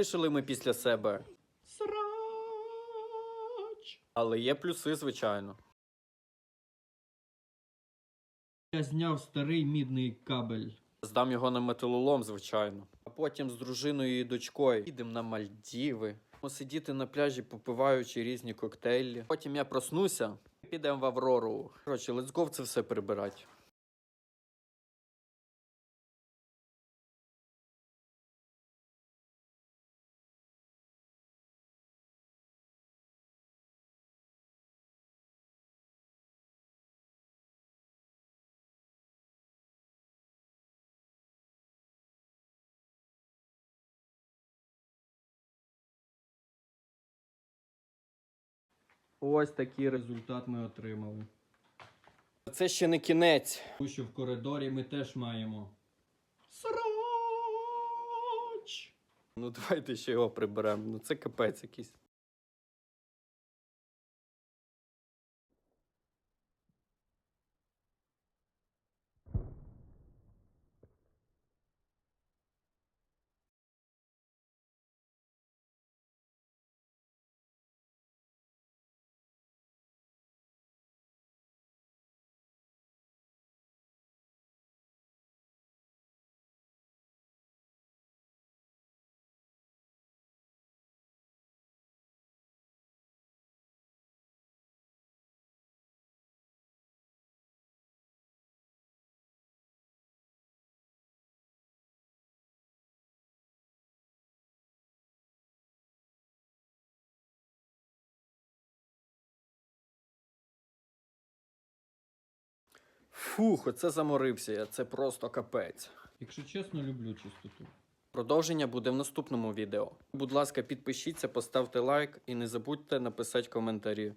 Лишили ми після себе. Срач. Але є плюси, звичайно. Я зняв старий мідний кабель. Здам його на металолом, звичайно. А потім з дружиною і дочкою їдемо на Мальдіви. Сидіти на пляжі, попиваючи різні коктейлі. Потім я проснуся, підемо в Аврору. Коротше, let's go це все прибирати. Ось такий результат ми отримали. Це ще не кінець. Тому що в коридорі ми теж маємо. Срач. Ну давайте ще його приберемо. Ну це капець якийсь. Фух, оце заморився я. Це просто капець. Якщо чесно, люблю чистоту. Продовження буде в наступному відео. Будь ласка, підпишіться, поставте лайк і не забудьте написати коментарі.